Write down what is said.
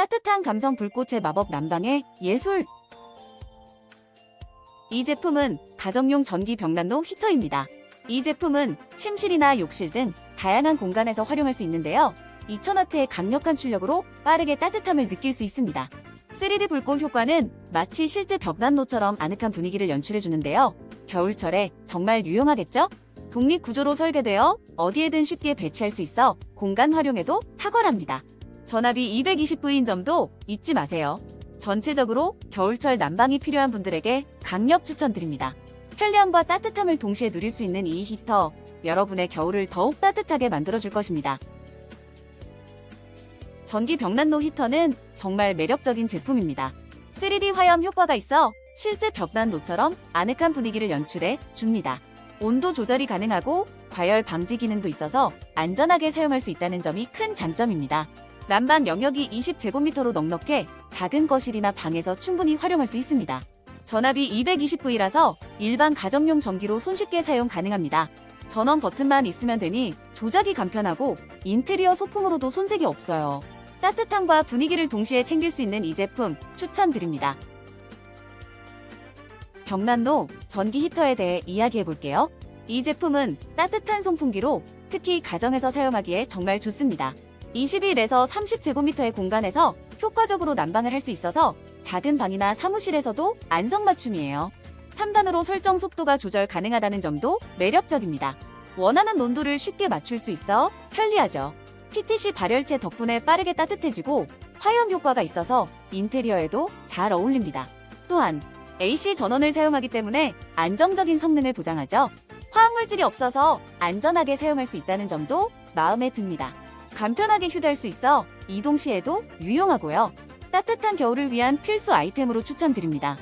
따뜻한 감성 불꽃의 마법 난방의 예술. 이 제품은 가정용 전기 벽난로 히터입니다. 이 제품은 침실이나 욕실 등 다양한 공간에서 활용할 수 있는데요. 2000W의 강력한 출력으로 빠르게 따뜻함을 느낄 수 있습니다. 3D 불꽃 효과는 마치 실제 벽난로처럼 아늑한 분위기를 연출해 주는데요. 겨울철에 정말 유용하겠죠? 독립 구조로 설계되어 어디에든 쉽게 배치할 수 있어 공간 활용에도 탁월합니다. 전압이 220V인 점도 잊지 마세요. 전체적으로 겨울철 난방이 필요한 분들에게 강력 추천드립니다. 편리함과 따뜻함을 동시에 누릴 수 있는 이 히터, 여러분의 겨울을 더욱 따뜻하게 만들어줄 것입니다. 전기 벽난로 히터는 정말 매력적인 제품입니다. 3D 화염 효과가 있어 실제 벽난로처럼 아늑한 분위기를 연출해 줍니다. 온도 조절이 가능하고 과열 방지 기능도 있어서 안전하게 사용할 수 있다는 점이 큰 장점입니다. 난방 영역이 20제곱미터로 넉넉해 작은 거실이나 방에서 충분히 활용할 수 있습니다. 전압이 220V라서 일반 가정용 전기로 손쉽게 사용 가능합니다. 전원 버튼만 있으면 되니 조작이 간편하고 인테리어 소품으로도 손색이 없어요. 따뜻함과 분위기를 동시에 챙길 수 있는 이 제품 추천드립니다. 벽난로 전기 히터에 대해 이야기해 볼게요. 이 제품은 따뜻한 송풍기로 특히 가정에서 사용하기에 정말 좋습니다. 21에서 30제곱미터의 공간에서 효과적으로 난방을 할 수 있어서 작은 방이나 사무실에서도 안성맞춤이에요. 3단으로 설정 속도가 조절 가능하다는 점도 매력적입니다. 원하는 온도를 쉽게 맞출 수 있어 편리하죠. PTC 발열체 덕분에 빠르게 따뜻해지고 화염 효과가 있어서 인테리어에도 잘 어울립니다. 또한 AC 전원을 사용하기 때문에 안정적인 성능을 보장하죠. 화학물질이 없어서 안전하게 사용할 수 있다는 점도 마음에 듭니다. 간편하게 휴대할 수 있어 이동 시에도 유용하고요. 따뜻한 겨울을 위한 필수 아이템으로 추천드립니다.